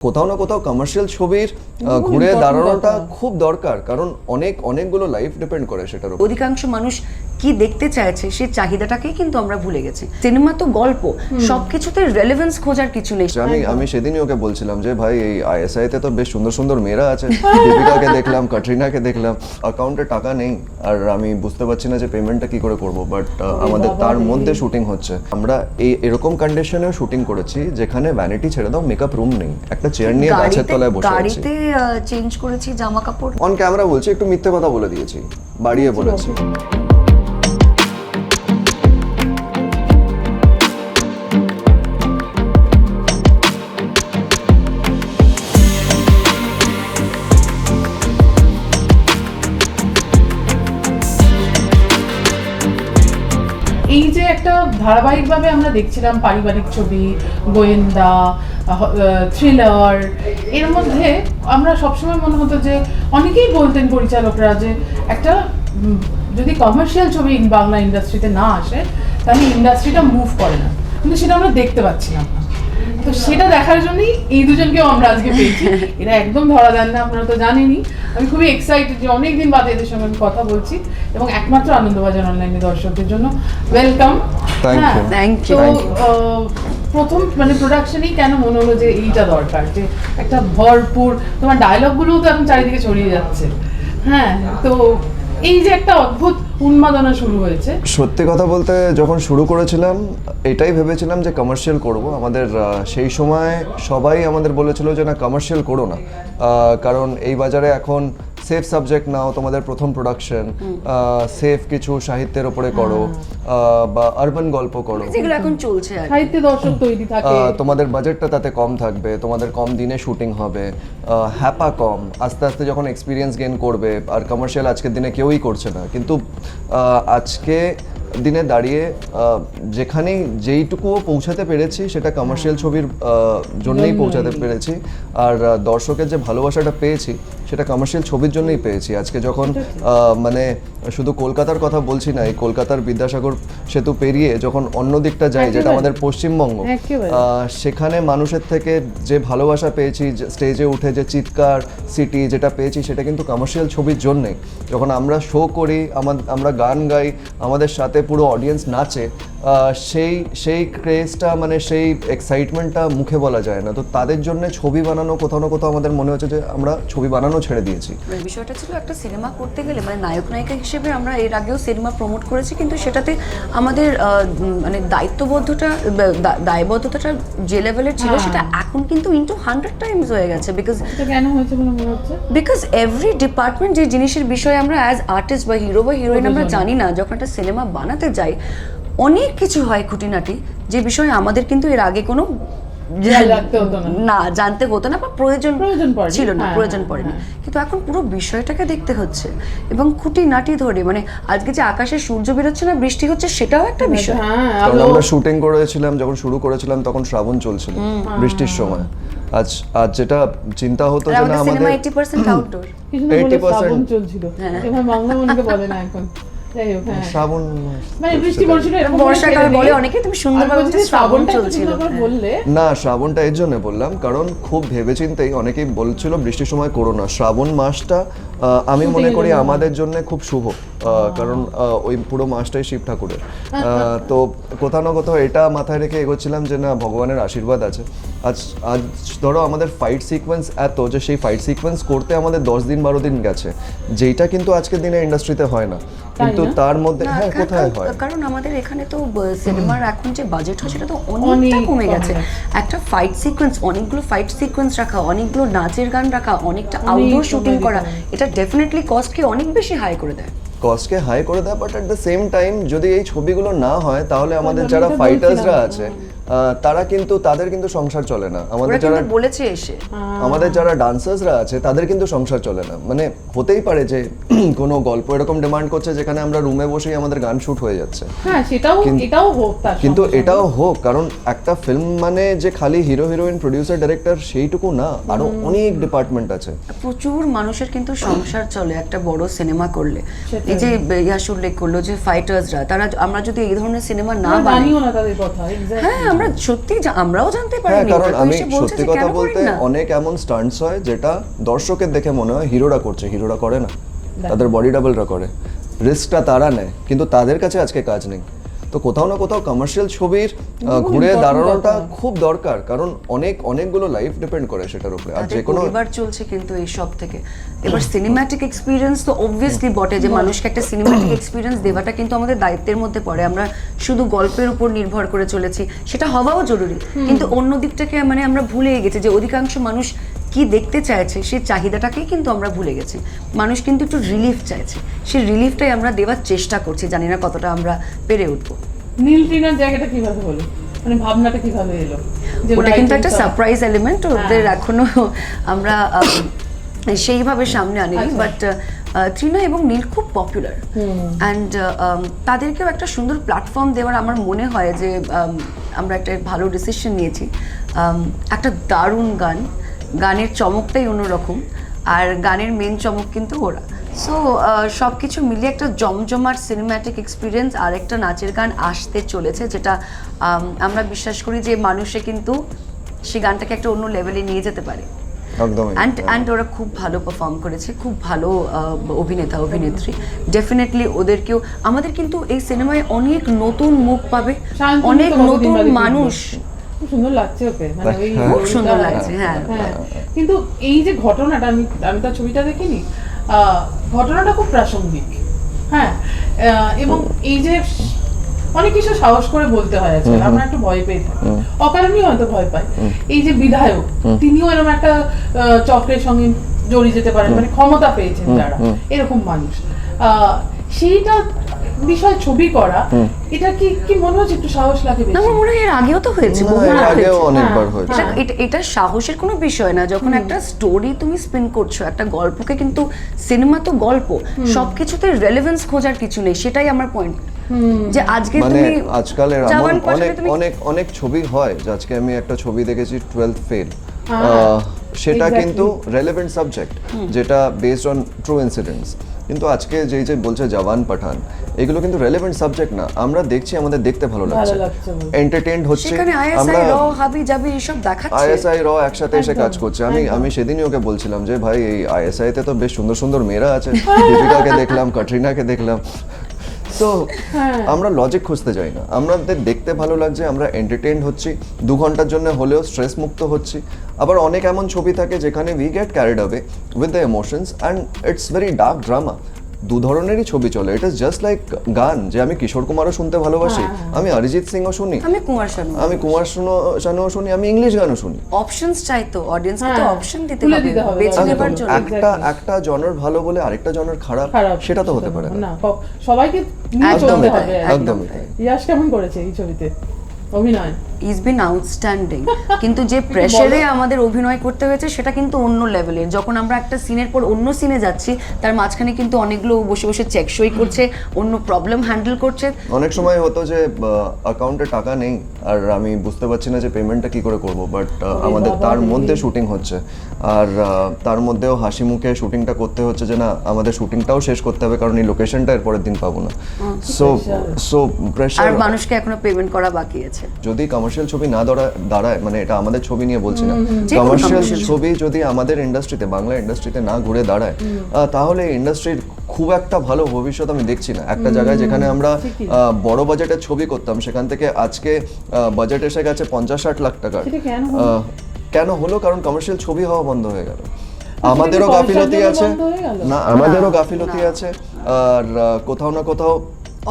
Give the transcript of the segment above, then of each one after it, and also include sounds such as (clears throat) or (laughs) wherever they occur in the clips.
কোথাও না কোথাও কমার্শিয়াল ছবির ঘুরে দাঁড়ানোটা খুব দরকার কারণ অনেক অনেকগুলো লাইফ ডিপেন্ড করে সেটার উপর। অধিকাংশ মানুষ কি দেখতে চাইছে সেই চাহিদাটাকেই কিন্তু আমরা ভুলে গেছি। সিনেমা তো গল্প সবকিছুতে রেলেভেন্স খোঁজার কিছু নেই। আমি আমি সেদিনই ওকে বলছিলাম যে ভাই এই আইএসআই তে তো বেশ সুন্দর সুন্দর মেয়েরা আছে। (laughs) দীপিকাকে দেখলাম কাটরিনাকে দেখলাম। অ্যাকাউন্টে টাকা নেই। আর আমি বুঝতে পারছি না যে পেমেন্টটা কি করে করব বাট আমাদের তার মধ্যে শুটিং হচ্ছে। আমরা এই এরকম কন্ডিশনেও শুটিং করেছি যেখানে ভ্যানিটি ছেড়ে দাও মেকআপ রুম নেই। একটা চেয়ার নিয়ে গাছের তলায় বসে আছি। গাড়িতে চেঞ্জ করেছি জামা কাপড় অন ক্যামেরা বলছি একটু মিথ্যে কথা বলে দিয়েছি। বাড়িয়ে বলেছি? একটা ধারাবাহিকভাবে আমরা দেখছিলাম পারিবারিক ছবি, গোয়েন্দা থ্রিলার এর মধ্যে আমরা সবসময় মনে হতো যে অনেকেই বলতেন পরিচালকরা যে একটা যদি কমার্শিয়াল ছবি বাংলা ইন্ডাস্ট্রিতে না আসে, তাহলে ইন্ডাস্ট্রিটা মুভ করে না। কিন্তু সেটা আমরা দেখতে পাচ্ছিলাম না। তো সেটা দেখার জন্যই এই দুজনকেও আমরা আজকে পেয়েছি। (laughs) এরা একদম ধরা দেন না আপনারা তো জানেনই। আমি খুবই এক্সাইটেড যে অনেকদিন বাদে এদের সঙ্গে আমি কথা বলছি এবং একমাত্র আনন্দবাজার অনলাইনে দর্শকদের জন্য। ওয়েলকাম. Thank তো আহ, প্রথম মানে প্রোডাকশনেই কেন মনে হলো যে এইটা দরকার? যে একটা ভরপুর তোমার ডায়লগগুলোও তো এখন চারিদিকে ছড়িয়ে যাচ্ছে। হ্যাঁ তো এই যে একটা অদ্ভুত উন্মাদনা শুরু হয়েছে। সত্যি কথা বলতে যখন শুরু করেছিলাম, এটাই ভেবেছিলাম যে কমার্শিয়াল করব। আমাদের সেই সময় সবাই আমাদের বলেছিল যে না কমার্শিয়াল করো না। কারণ এই বাজারে এখন সেফ সাবজেক্ট নাও তোমাদের প্রথম প্রোডাকশন সেফ কিছু সাহিত্যের ওপরে করো বা আরবান গল্প করো। যেগুলো এখন চলছে আর কি। দর্শক তৈরি থাকে। তোমাদের বাজেটটা তাতে কম থাকবে তোমাদের কম দিনে শুটিং হবে। হ্যাপা কম আস্তে আস্তে যখন এক্সপিরিয়েন্স গেইন করবে আর কমার্শিয়াল আজকের দিনে কেউই করছে না। কিন্তু আজকে দিনে দাঁড়িয়ে আহ, যেখানেই যেইটুকুও পৌঁছাতে পেরেছি সেটা কমার্শিয়াল ছবির জন্যই পৌঁছাতে পেরেছি। আর দর্শকের যে ভালোবাসাটা পেয়েছি সেটা কমার্শিয়াল ছবির জন্যই পেয়েছি। আজকে যখন মানে শুধু কলকাতার কথা বলছি না এই কলকাতার বিদ্যাসাগর সেতু পেরিয়ে যখন অন্য দিকটা যাই যেটা আমাদের পশ্চিমবঙ্গ সেখানে মানুষের থেকে যে ভালোবাসা পেয়েছি স্টেজে উঠে যে চিৎকার সিটি যেটা পেয়েছি সেটা কিন্তু কমার্শিয়াল ছবির জন্যে। যখন আমরা শো করি আমা- আমরা গান গাই আমাদের সাথে পুরো অডিয়েন্স নাচে সেই সেই ক্রেজটা মানে সেই এক্সাইটমেন্টটা মুখে বলা যায় না। তো তাদের জন্য ছবি বানানো কোথাও না কোথাও আমাদের মনে হচ্ছে যে আমরা ছবি বানানো ছেড়ে দিয়েছি বিষয়টা ছিল একটা সিনেমা করতে গেলে মানে নায়ক নায়িকা হিসেবে আমরা এর আগেও সিনেমা প্রমোট করেছি কিন্তু সেটাতে আমাদের মানে দায়িত্ববদ্ধতা দায়বদ্ধতাটা যে লেভেলের ছিল হ্যাঁ। সেটা এখন কিন্তু ইন্টু হান্ড্রেড টাইমস হয়ে গেছে বিকজ কেন হয়েছে বলে মনে হচ্ছে বিকজ এভরি ডিপার্টমেন্ট যে জিনিসের বিষয়ে আমরা অ্যাজ আর্টিস্ট বা হিরো বা হিরোইন আমরা। জানি না যখন একটা সিনেমা বানাতে যাই অনেক কিছু হয় খুঁটিনাটি যে বিষয়ে আমাদের কিন্তু এর আগে কোনো না। না জানতে হতো না বা প্রয়োজন প্রয়োজন ছিল না হ্যাঁ, প্রয়োজন হ্যাঁ, পড়েনি। হ্যাঁ। কিন্তু এখন পুরো বিষয়টাকে দেখতে হচ্ছে এবং খুঁটিনাটি ধরে মানে আজকে যে আকাশে সূর্য বেরোচ্ছে না বৃষ্টি হচ্ছে সেটাও একটা বিষয়। হ্যাঁ আমরা শুটিং করেছিলাম যখন শুরু করেছিলাম তখন শ্রাবণ চলছিল বৃষ্টির সময়। আজ আজ যেটা চিন্তা হতো যে না আমাদের সিনেমা আমাদের এইটি পার্সেন্ট আউটডোর কি 80% চলছিল। এবার বাংলা মনকে বলে না এখন। হ্যাঁ শ্রাবণ মানে বৃষ্টি পড়ছিল এরকম বর্ষাকাল বলে অনেকে, তুমি সুন্দরভাবে বলছি শ্রাবণ চলছিল। হ্যাঁ। বললে না শ্রাবণটা এর জন্য বললাম কারণ খুব ভেবেচিন্তেই অনেকেই বলছিল বৃষ্টির সময় করো না শ্রাবণ মাসটা আমি মনে করি আমাদের জন্য খুব শুভ আহ, কারণ ওই পুরো মাসটাই শিব ঠাকুরের। তো কোথাও না কোথাও এটা মাথায় রেখে এগোচ্ছিলাম যে না ভগবানের আশীর্বাদ আছে। আজ আজ ধরো আমাদের ফাইট সিকোয়েন্স এত যে সেই ফাইট সিকোয়েন্স করতে আমাদের দশ দিন বারো দিন গেছে। যেটা কিন্তু আজকের দিনে ইন্ডাস্ট্রিতে হয় না। কিন্তু তার মধ্যে হ্যাঁ কোথায় হয়? কারণ আমাদের এখানে তো সিনেমার এখন যে বাজেট হয় সেটা তো অনেকটা অনেক কমে গেছে। একটা ফাইট সিকোয়েন্স অনেকগুলো ফাইট সিকোয়েন্স রাখা অনেকগুলো নাচের গান রাখা অনেকটা অনেক আউটডোর শুটিং করা এটা ডেফিনেটলি কস্টকে অনেক বেশি হাই করে দেয়। কস্টকে হাই করে দেয় but at the same time যদি এই ছবিগুলো না হয় তাহলে আমাদের যারা ফাইটার্সরা আছে তারা কিন্তু তাদের কিন্তু সংসার চলে না। আমাদের যারা বলেছে এসে। আমাদের যারা ডান্সার্সরা আছে তাদের কিন্তু সংসার চলে না। মানে হতেই পারে যে (clears throat) কোনো গল্প এরকম ডিমান্ড করছে যেখানে আমরা রুমে বসেই আমাদের গান শুট হয়ে যাচ্ছে। হ্যাঁ সেটাও কিন্তু- এটাও হোক তার কিন্তু এটাও হোক কারণ একটা ফিল্ম মানে যে খালি হিরো হিরোইন প্রডিউসার ডাইরেক্টর সেইটুকু না আরও অনেক ডিপার্টমেন্ট আছে। প্রচুর মানুষের কিন্তু সংসার চলে একটা বড় সিনেমা করলে। এই যে ইয়াস উল্লেখ করল যে ফাইটার্সরা তারা আমরা যদি এই ধরনের সিনেমা না বানাই না তাদের কথা হ্যাঁ আমরা সত্যি আমরাও জানতে পারি পারিনি কারণ আমি সত্যি কথা বলতে অনেক এমন স্টান্টস হয় যেটা দর্শকের দেখে মনে হয় হিরোরা করছে হিরোরা করে না। তাদের বডি ডাবলরা করে। রিস্কটা তারা নেয় কিন্তু তাদের কাছে আজকে কাজ নেই। তো কোথাও না কোথাও কমার্শিয়াল ছবির ঘুরে দাঁড়ানোটা খুব দরকার কারণ অনেক অনেকগুলো লাইফ ডিপেন্ড করে সেটার উপরে। আর যে কোনো পরিবার চলছে কিন্তু এই সব থেকে। এবার সিনেম্যাটিক এক্সপিরিয়েন্স তো অবভিয়াসলি বটে যে মানুষকে একটা সিনেম্যাটিক এক্সপিরিয়েন্স দেওয়াটা কিন্তু আমাদের দায়িত্বের মধ্যে পড়ে। আমরা শুধু গল্পের উপর নির্ভর করে চলেছি সেটা হওয়াও জরুরি। কিন্তু অন্য দিকটাকে মানে আমরা ভুলে গেছি যে অধিকাংশ মানুষ কি দেখতে চাইছে সেই চাহিদাটাকেই কিন্তু আমরা ভুলে গেছি। মানুষ কিন্তু একটু রিলিফ চাইছে। সেই রিলিফটাই আমরা দেওয়ার চেষ্টা করছি জানি না কতটা আমরা পেরে উঠবো। নীল টিনার জায়গাটা কীভাবে হলো? মানে ভাবনাটা কীভাবে এলো? ওটা কিন্তু একটা সারপ্রাইজ এলিমেন্ট ওদের হ্যাঁ। এখনও আমরা সেইভাবে সামনে আনিনি। আচ্ছা। বাট তৃণা এবং নীল খুব পপুলার অ্যান্ড তাদেরকেও একটা সুন্দর প্ল্যাটফর্ম দেওয়ার আমার মনে হয় যে আমরা একটা ভালো ডিসিশন নিয়েছি। একটা দারুণ গান। গানের চমকটাই অন্যরকম আর গানের মেন চমক কিন্তু ওরা। সো সব কিছু মিলিয়ে একটা জমজমাট সিনেম্যাটিক এক্সপিরিয়েন্স আর একটা নাচের গান আসতে চলেছে যেটা আমরা বিশ্বাস করি যে মানুষে কিন্তু সেই গানটাকে একটা অন্য লেভেলে নিয়ে যেতে পারে। অ্যান্ড অ্যান্ড ওরা খুব ভালো পারফর্ম করেছে খুব ভালো আহ, অভিনেতা অভিনেত্রী। ডেফিনেটলি ওদেরকেও আমাদের কিন্তু এই সিনেমায় অনেক নতুন মুখ পাবে অনেক নতুন মানুষ খুব সুন্দর লাগছে ওকে। মানে ওই খুব সুন্দর লাগছে, হ্যাঁ। কিন্তু এই যে ঘটনাটা আমি আমি তার ছবিটা দেখিনি ঘটনাটা খুব প্রাসঙ্গিক। হ্যাঁ এবং এই যে অনেক কিছু সাহস করে বলতে হয় আমরা একটু ভয় পেয়ে থাকি। অকারণেই হয়তো ভয় পাই। এই যে বিধায়ক তিনিও এরকম একটা আহ, চক্রের সঙ্গে জড়িয়ে যেতে পারেন মানে ক্ষমতা পেয়েছেন যারা এরকম মানুষ। আহ, সেইটা বিষয় ছবি করা এটা কি কি মনে হচ্ছে একটু সাহস লাগে না আমার মনে হয় এর আগেও তো হয়েছে বহুবার আগেও অনেকবার হ্যাঁ, হয়েছে। এটা সাহসের কোনো বিষয় না যখন একটা স্টোরি তুমি স্পিন করছ একটা গল্পকে কিন্তু সিনেমা তো গল্প সবকিছুতে রেলেভেন্স খোঁজার কিছু নেই সেটাই আমার পয়েন্ট যে আজকে মানে তুমি এমন অনেক অনেক অনেক ছবি হয় যে আজকে আমি একটা ছবি দেখেছি টুয়েলথ ফেল সেটা কিন্তু রেলেভেন্ট সাবজেক্ট যেটা বেসড অন ট্রু ইনসিডেন্টস কিন্তু আজকে যে যে বলছে জওয়ান পাঠান এগুলো কিন্তু রেলেভেন্ট সাবজেক্ট না। আমরা দেখছি আমাদের দেখতে ভালো লাগছে। এন্টারটেইনড হচ্ছে। আমরা র হাবি জাবি এসব দেখাচ্ছে? আইএসআই র একসাথে এসে কাজ করছে। আমি আমি সেদিনই ওকে বলছিলাম যে ভাই এই আইএসআই তে তো বেশ সুন্দর সুন্দর মেয়েরা আছে। (laughs) দীপিকাকে দেখলাম কাটরিনাকে দেখলাম। তো। আমরা লজিক খুঁজতে যাই না আমাদের দেখতে ভালো লাগছে, আমরা এন্টারটেন হচ্ছি, দু ঘণ্টার জন্য হলেও স্ট্রেস মুক্ত হচ্ছি আবার অনেক এমন ছবি থাকে যেখানে we get carried away with the emotions and it's very dark drama দু ধরনেরই ছবি চলে। ইস জাস্ট লাইক গান যে আমি কিশোর কুমারও শুনতে ভালোবাসি আমি অরিজিৎ সিংও শুনি আমি কুমার শানু আমি কুমার শানু- শানুও শুনি আমি ইংলিশ গানও শুনি। অপশনস চাই তো অডিয়েন্সকে তো হ্যাঁ, অপশন দিতে হবে বেছে নেবার জন্য। একটা একটা জনের ভালো বলে আরেকটা জনের খারাপ সেটা তো হতে পারে না। সবাইকে নিয়ে একদমই চলতে হবে। একদমই ইয়াশ কেমন করেছে এই ছবিতে? অভিনয়? ইজ বিন আউটস্ট্যান্ডিং কিন্তু যে প্রেশারে আমাদের অভিনয় করতে হয়েছে সেটা কিন্তু অন্য লেভেলের যখন আমরা একটা সিনের পর অন্য সিনে যাচ্ছি তার মাঝখানে কিন্তু অনেকগুলো বসে বসে চেক সই করছে অন্য প্রবলেম হ্যান্ডেল করছে। অনেক সময় হতো যে অ্যাকাউন্টে টাকা নেই আর আমি বুঝতে পারছি না যে পেমেন্টটা কি করে করব বাট আমাদের তার মধ্যে শুটিং হচ্ছে। আর আহ, তার মধ্যেও হাসি মুখে শুটিংটা করতে হচ্ছে যে না আমাদের শুটিংটাও শেষ করতে হবে কারণ এই লোকেশনটা এর পরের দিন পাবো না। সো সো আর প্রেশার মানুষকে এখনও পেমেন্ট করা বাকি আছে। যদি কমার্শিয়াল ছবি না দাঁড়ায় মানে এটা আমাদের ছবি নিয়ে বলছি না। কমার্শিয়াল ছবি। যদি আমাদের ইন্ডাস্ট্রিতে বাংলা ইন্ডাস্ট্রিতে না ঘুরে দাঁড়ায় তাহলে ইন্ডাস্ট্রির খুব একটা ভালো ভবিষ্যৎ আমি দেখছি না। একটা জায়গায় যেখানে আমরা বড় বাজেটের ছবি করতাম সেখান থেকে আজকে বাজেট এসে গেছে পঞ্চাশ ষাট লাখ টাকার। কেন হলো? আহ, কেন হলো? কারণ কমার্শিয়াল ছবি হওয়া বন্ধ হয়ে গেল। আমাদেরও গাফিলতি আছে? না আমাদেরও গাফিলতি আছে। আর কোথাও না কোথাও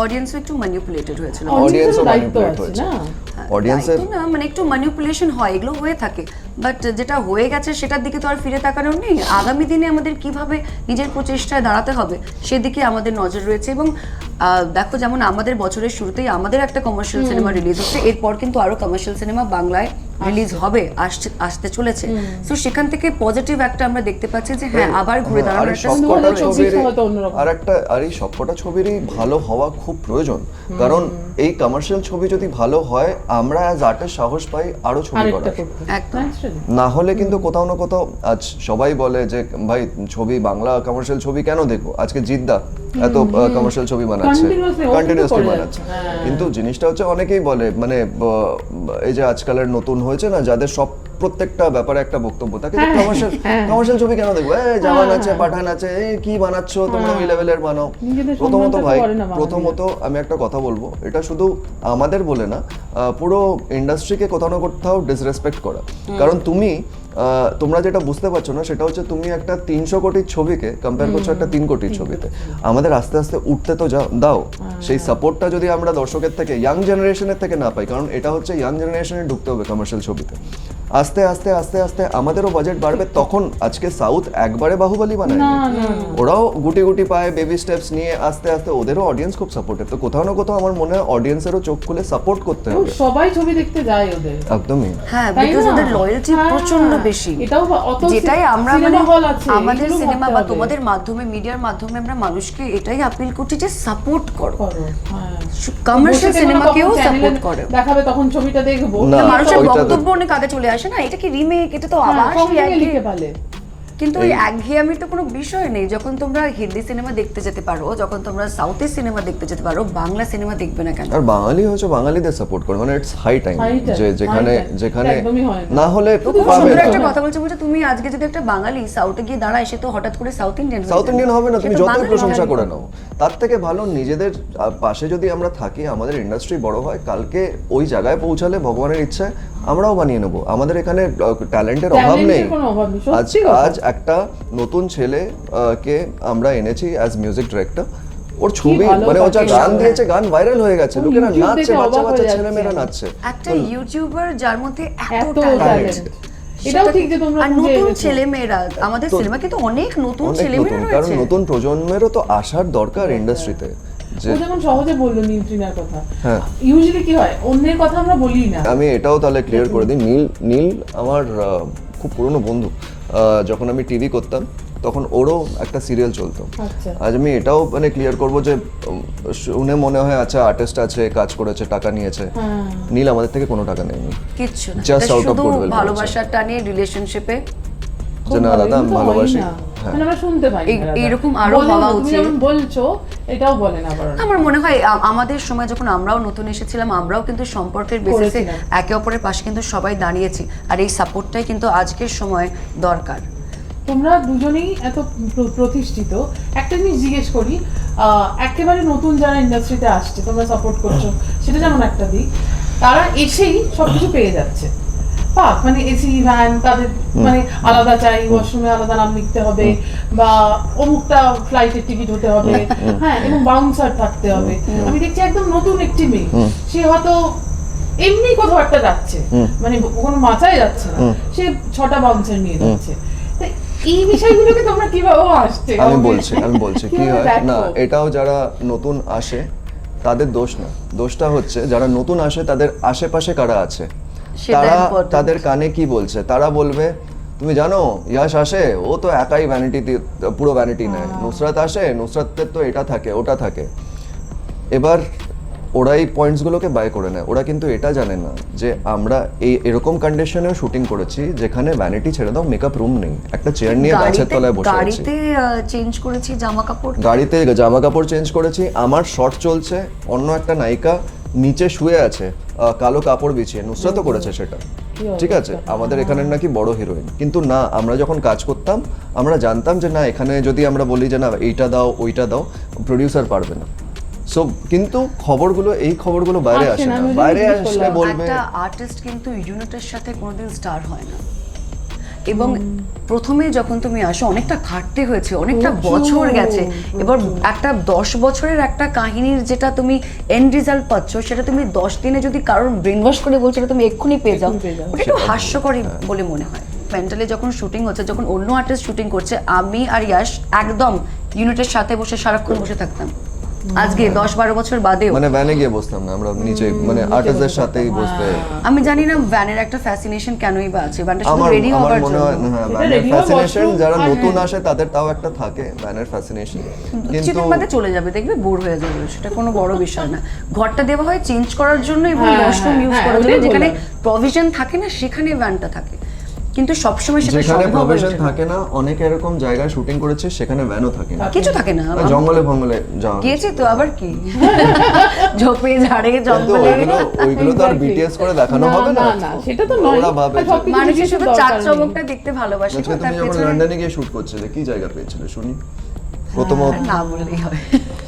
অডিয়েন্সও একটু ম্যানিপুলেটেড হয়েছিল অডিয়েন্সও দায়িত্ব হয়েছে। অডিয়েন্সের না মানে একটু ম্যানিপুলেশন হয় এগুলো হয়ে থাকে। বাট যেটা হয়ে গেছে সেটার দিকে তো আর ফিরে তাকানোর নেই। আগামী দিনে আমাদের কীভাবে নিজের প্রচেষ্টায় দাঁড়াতে হবে সেদিকে আমাদের নজর রয়েছে এবং দেখো যেমন আমাদের বছরের শুরুতেই আমাদের একটা কমার্শিয়াল সিনেমা রিলিজ হচ্ছে। এরপর কিন্তু আরও কমার্শিয়াল সিনেমা বাংলায় রিলিজ হবে আসছে আসতে চলেছে। তো সেখান থেকে পজিটিভ একটা আমরা দেখতে পাচ্ছি যে হ্যাঁ আবার ঘুরে দাঁড়ানোর একটা হয়তো আর একটা আর এই সবকটা ছবিরই ভালো হওয়া খুব প্রয়োজন। কারণ এই কমার্শিয়াল ছবি যদি ভালো হয় আমরা অ্যাজ আর্টিস্ট সাহস পাই আরও ছবি করার। একদম। না হলে কিন্তু কোথাও না কোথাও আজ সবাই বলে যে ভাই ছবি বাংলা কমার্শিয়াল ছবি কেন দেখো আজকে জিদ্দা। এত কমার্শিয়াল ছবি বানাচ্ছে। কন্টিনিউয়াসলি বানাচ্ছে। হ্যাঁ। কিন্তু জিনিসটা হচ্ছে অনেকেই বলে মানে এই যে আজকালের নতুন হয়েছে না যাদের সব প্রত্যেকটা ব্যাপারে একটা বক্তব্য থাকে হ্যাঁ, কমার্শিয়াল কমার্শিয়াল ছবি কেন দেখব? এই জাওয়ান আছে পাঠান আছে এই কি বানাচ্ছ তোমরা ওই লেভেলের বানাও। প্রথমত ভাই। প্রথমত আমি একটা কথা বলব এটা শুধু আমাদের বলে না পুরো ইন্ডাস্ট্রিকে কোথাও না কোথাও ডিসরেসপেক্ট করা। কারণ তুমি তোমরা যেটা বুঝতে পারছ না সেটা হচ্ছে তুমি একটা তিনশো কোটির ছবিকে কম্পেয়ার করছ একটা তিন কোটির ছবিতে। আমাদের আস্তে আস্তে উঠতে তো যাও দাও। সেই সাপোর্টটা যদি আমরা দর্শকের থেকে ইয়াং জেনারেশনের থেকে না পাই কারণ এটা হচ্ছে ইয়াং জেনারেশনে ঢুকতে হবে কমার্শিয়াল ছবিতে। আস্তে আস্তে আস্তে আস্তে আমাদেরও বাজেট বাড়বে তখন আজকে সাউথ একবারে বাহুবলী বানায় ওরাও গুটি গুটি পায় বেবি স্টেপস নিয়ে আস্তে আস্তে ওদেরও অডিয়েন্স খুব সাপোর্টিভ তো কোথাও না কোথাও আমার মনে হয় অডিয়েন্সেরও চোখ খুলে সাপোর্ট করতে হবে। সবাই ছবি দেখতে যায় ওদের। একদমই। হ্যাঁ বিকজ ওদের লয়্যালটি হ্যাঁ, প্রচণ্ড বেশি। এটাও অত যেটাই আমরা মানে আমাদের সিনেমা বা তোমাদের মাধ্যমে মিডিয়ার মাধ্যমে আমরা মানুষকে এটাই আপিল করছি যে সাপোর্ট করো। হ্যাঁ। কমার্শিয়াল সিনেমাকেও সাপোর্ট করো। দেখাবে তখন ছবিটা দেখব। মানুষের বক্তব্য অনেক আগে চলে আসে না এটা কি রিমেক এটা তো হ্যাঁ, আবার কিন্তু ওই একঘেয়েমির তো কোনো বিষয় নেই। যখন তোমরা হিন্দি সিনেমা দেখতে যেতে পারো যখন তোমরা সাউথের সিনেমা দেখতে যেতে পারো বাংলা সিনেমা দেখবে না কেন? আর বাঙালি হচ্ছে বাঙালিদের সাপোর্ট করে মানে ইটস হাই টাইম যে যেখানে যেখানে না। হলে পাবে একটা কথা বলছো বলছো তুমি আজকে যদি একটা বাঙালি সাউথে গিয়ে দাঁড়ায় সে তো হঠাৎ করে সাউথ ইন্ডিয়ান সাউথ ইন্ডিয়ান হবে না তুমি যতই প্রশংসা করে নাও। তার থেকে ভালো নিজেদের পাশে যদি আমরা থাকি আমাদের ইন্ডাস্ট্রি বড় হয় কালকে ওই জায়গায় পৌঁছালে ভগবানের ইচ্ছায় আমরাও বানিয়ে নেব। আমাদের এখানে ট্যালেন্টের অভাব নেই। কোনো অভাব নেই, আজ আজ একটা নতুন ছেলে কে আমরা এনেছি অ্যাজ মিউজিক ডিরেক্টর ওর ছবি মানে ও যা গান দিয়েছে গান ভাইরাল হয়ে গেছে। লোকেরা নাচছে বাচ্চা বাচ্চা হয়ে ছেলে মেয়েরা নাচছে। একটা ইউটিউবার যার মধ্যে এত talent। এটাও ঠিক যে তোমরা আর নতুন এনেছো। আমাদের সিনেমা কিন্তু অনেক নতুন অনেক ছেলে কারণ নতুন প্রজন্মেরও তো আসার দরকার ইন্ডাস্ট্রিতে যে ও যেমন সহজে বলল নীলত্রিনার কথা। হ্যাঁ। ইউজুয়ালি কি হয় অন্যের কথা আমরা বলি না। আমি এটাও তাহলে ক্লিয়ার করে দিই। নীল নীল আমার আহ, খুব পুরনো বন্ধু। আহ, যখন আমি টিভি করতাম তখন ওরও একটা সিরিয়াল চলতো। আচ্ছা। আজ আমি এটাও মানে ক্লিয়ার করব যে শুনে মনে হয় আচ্ছা আর্টিস্ট আছে কাজ করেছে টাকা নিয়েছে। হ্যাঁ নীল আমাদের থেকে কোনো টাকা নেয়নি। কিচ্ছু out of শুধু goodwill ভালোবাসার টানে রিলেশনশিপে যে না দাদা আমি ভালোবাসি। হ্যাঁ। মানে আমরা শুনতে পাই। এইরকম আরও হওয়া উচিত। বলছো এটাও বলে না আমার মনে হয় আমাদের সময় যখন আমরাও নতুন এসেছিলাম আমরাও কিন্তু সম্পর্কের বেসিসে একে অপরের পাশে কিন্তু সবাই দাঁড়িয়েছি। আর এই সাপোর্টটাই কিন্তু আজকের সময় দরকার। তোমরা দুজনেই এত প্রতিষ্ঠিত। একটা জিনিস জিজ্ঞেস করি একেবারে নতুন যারা ইন্ডাস্ট্রিতে আসছে তোমরা সাপোর্ট করছ সেটা যেমন একটা দিক তারা এসেই সবকিছু পেয়ে যাচ্ছে। পাক মানে এসি ভ্যান তাদের মানে আলাদা চাই ওয়াশরুমে আলাদা নাম লিখতে হবে বা অমুকটা ফ্লাইটের টিকিট হতে হবে হ্যাঁ এবং বাউন্সার থাকতে হবে। আমি দেখছি একদম নতুন একটি মেয়ে সে হয়তো এমনি কোথাও একটা যাচ্ছে মানে কোনো মাথায় যাচ্ছে না সে ছটা বাউন্সার নিয়ে যাচ্ছে। এই বিষয়গুলোকে তোমরা কীভাবে আসছে? আমি বলছি আমি বলছি কি হয়? না এটাও যারা নতুন আসে তাদের দোষ না। দোষটা হচ্ছে যারা নতুন আসে তাদের আশেপাশে কারা আছে? তারা তাদের কানে কি বলছে? তারা বলবে তুমি জানো ইয়াশ আসে ও তো একাই ভ্যানিটি পুরো ভ্যানিটি নেয়। নুসরাত আসে নুসরাতের তো এটা থাকে ওটা থাকে। এবার ওরা এই পয়েন্টসগুলোকে বাই করে নেয়। ওরা কিন্তু এটা জানে না যে আমরা এই এরকম কন্ডিশনেও শুটিং করেছি যেখানে ভ্যানিটি ছেড়ে দাও মেকআপ রুম নেই। একটা চেয়ার নিয়ে গাছের তলায় বসে আছি। গাড়িতে চেঞ্জ করেছি জামা কাপড়? গাড়িতে জামা কাপড় চেঞ্জ করেছি। আমার শর্ট চলছে অন্য একটা নায়িকা নিচে শুয়ে আছে কালো কাপড় বিছিয়ে। নুসরাতও করেছে সেটা। ঠিক আছে? আমাদের এখানের নাকি বড় হিরোইন কিন্তু না আমরা যখন কাজ করতাম আমরা জানতাম যে না এখানে যদি আমরা বলি যে না এইটা দাও ওইটা দাও প্রডিউসার পারবে না। সো কিন্তু খবরগুলো এই খবরগুলো বাইরে আসে আসে না, বাইরে আসলে বলবে একটা আর্টিস্ট কিন্তু ইউনিটের সাথে কোনোদিন স্টার হয় না। এবং প্রথমে যখন তুমি আসো অনেকটা খাটতে হয়েছে অনেকটা বছর গেছে। এবার একটা দশ বছরের একটা কাহিনীর যেটা তুমি এন্ড রেজাল্ট পাচ্ছ সেটা তুমি দশ দিনে যদি কারোর ব্রেন ওয়াশ করে বলছো সেটা তুমি এক্ষুনি পেয়ে যাও। ওটা একটু হাস্যকরই বলে মনে হয়। মেন্টালি যখন শুটিং হচ্ছে যখন অন্য আর্টিস্ট শুটিং করছে আমি আর ইয়াশ একদম ইউনিটের সাথে বসে সারাক্ষণ বসে থাকতাম। আজকে দশ বারো বছর বাদেও। মানে ভ্যানে গিয়ে বসতাম না আমরা নিচে মানে আর্টিস্টদের সাথেই বসতে। আমি জানি না ভ্যানের একটা ফ্যাসিনেশন কেনই বা আছে ভ্যানটা শুধু রেডি হওয়ার জন্য। হয় হ্যাঁ ফ্যাসিনেশন যারা নতুন হ্যাঁ। আসে তাদের তাও একটা থাকে ব্যানের ফ্যাসিনেশন কিন্তু কিছুদিন বাদে চলে যাবে দেখবে বোর হয়ে যাবে সেটা কোনো বড় বিষয় না। ঘরটা দেওয়া হয় চেঞ্জ করার জন্য এবং হ্যাঁ, ওয়াশরুম হ্যাঁ, ইউজ হ্যাঁ, করার জন্য যেখানে প্রভিশন থাকে না সেখানে ভ্যানটা থাকে। কিন্তু সবসময় সেটা যেখানে ওঠে থাকে না অনেক এরকম জায়গায় শুটিং করেছে সেখানে ভ্যানও থাকে না। কিছু থাকে না জঙ্গলে ফঙ্গলে যাওয়া গিয়েছি তো আবার কি? (laughs) ঝোপে ঝাড়ে জঙ্গলে। ওইগুলো তো আর বিটিএস করে দেখানো হবে না। না, সেটা তো নয়। ওরা ভাবে মানুষের শুধু চার চমকটা দেখতে ভালোবাসে তুমি যখন লন্ডনে গিয়ে শুট করছিলে কি জায়গা পেয়েছিলে শুনি। প্রথমত না বললেই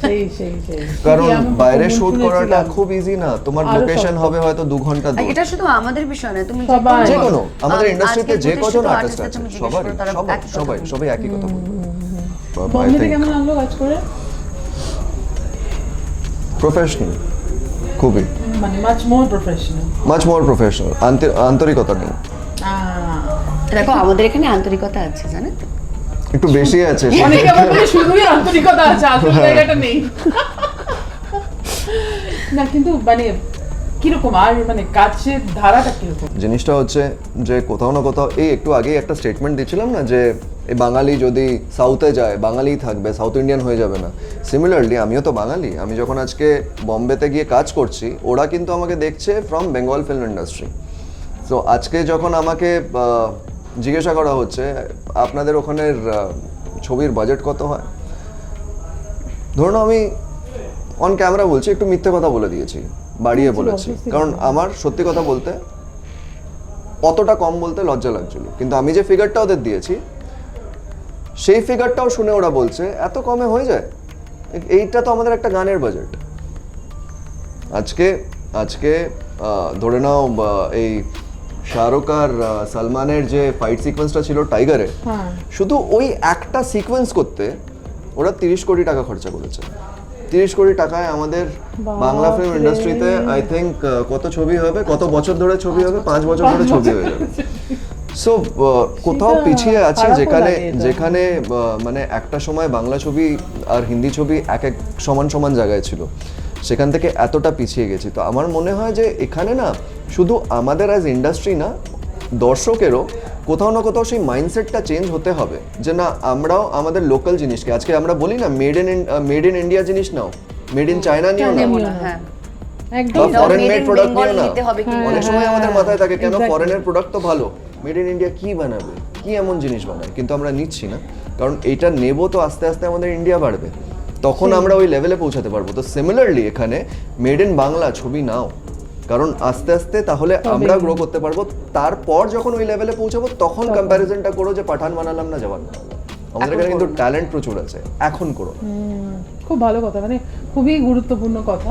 সেই সেই সেই। কারণ বাইরে শুট করাটা খুব ইজি না। তোমার লোকেশন হবে হয়তো দু ঘণ্টা দূর। এটা শুধু আমাদের বিষয় না তুমি যে কোনো আমাদের ইন্ডাস্ট্রিতে যে কজন আর্টিস্ট আছে সবাই সবাই সবাই একই কথা বলবে। বম্বেতে কেমন লাগল কাজ করে? প্রফেশনাল খুবই। মানে much more professional much more professional আন্তরিকতা নেই। দেখো আমাদের এখানে আন্তরিকতা আছে জানেন তো? একটু বেশি আছে অনেকে আবার বলে শুধুই আন্তরিকতা আছে আসল জায়গাটা নেই। না কিন্তু মানে কীরকম আর মানে কাজের ধারাটা কীরকম? জিনিসটা হচ্ছে যে কোথাও না কোথাও এই একটু আগেই একটা স্টেটমেন্ট দিচ্ছিলাম না যে এই বাঙালি যদি সাউথে যায় বাঙালিই থাকবে সাউথ ইন্ডিয়ান হয়ে যাবে না। সিমিলারলি আমিও তো বাঙালি। আমি যখন আজকে বম্বেতে গিয়ে কাজ করছি ওরা কিন্তু আমাকে দেখছে from Bengal film industry so আজকে যখন আমাকে জিজ্ঞাসা করা হচ্ছে আপনাদের ওখানের ছবির বাজেট কত হয়? ধরুন আমি অন ক্যামেরা বলছি একটু মিথ্যে কথা বলে দিয়েছি বাড়িয়ে বলেছি কারণ আমার সত্যি কথা বলতে অতটা কম বলতে লজ্জা লাগছিল। কিন্তু আমি যে ফিগারটা ওদের দিয়েছি সেই ফিগারটাও শুনে ওরা বলছে এত কমে হয়ে যায়? এইটা তো আমাদের একটা গানের বাজেট আজকে আজকে ধরে নাও এই শাহরুখ আর সালমানের যে ফাইট সিকোয়েন্সটা ছিল টাইগারে হ্যাঁ। শুধু ওই একটা সিকোয়েন্স করতে ওরা তিরিশ কোটি টাকা খরচা করেছে। তিরিশ কোটি টাকায় আমাদের বাংলা ফিল্ম ইন্ডাস্ট্রিতে আই থিঙ্ক কত ছবি হবে কত বছর ধরে ছবি হবে পাঁচ বছর ধরে ছবি হয়ে যাবে। সো কোথাও পিছিয়ে আছে যেখানে যেখানে মানে একটা সময় বাংলা ছবি আর হিন্দি ছবি এক এক সমান সমান জায়গায় ছিল। সেখান থেকে এতটা পিছিয়ে গেছি। তো আমার মনে হয় যে এখানে না শুধু আমাদের অ্যাজ ইন্ডাস্ট্রি না দর্শকেরও কোথাও না কোথাও সেই মাইন্ডসেটটা চেঞ্জ হতে হবে যে না আমরাও আমাদের লোকাল জিনিসকে আজকে আমরা বলি না made in made in India জিনিস নাও মেড ইন চায়না নিও না। হ্যাঁ। বা ফরেন মেড প্রোডাক্ট নিও না। নিতে হবে কিন্তু। অনেক সময় আমাদের মাথায় থাকে কেন ফরেনের প্রোডাক্ট তো ভালো? মেড ইন ইন্ডিয়া কি বানাবে? কি এমন জিনিস বানায় কিন্তু আমরা নিচ্ছি না। কারণ এটা নেব তো আস্তে আস্তে আমাদের ইন্ডিয়া বাড়বে। তখন আমরা ওই লেভেলে পৌঁছাতে পারব। তো সিমিলারলি এখানে মেড ইন বাংলা ছবি নাও। কারণ আস্তে আস্তে তাহলে আমরা গ্রো করতে পারব। তারপর যখন ওই লেভেলে পৌঁছাবো তখন কম্প্যারিজনটা করো যে পাঠান বানালাম না জওয়ান আমাদের এখানে কিন্তু ট্যালেন্ট প্রচুর আছে। এখন করো। খুব ভালো কথা মানে খুবই গুরুত্বপূর্ণ কথা।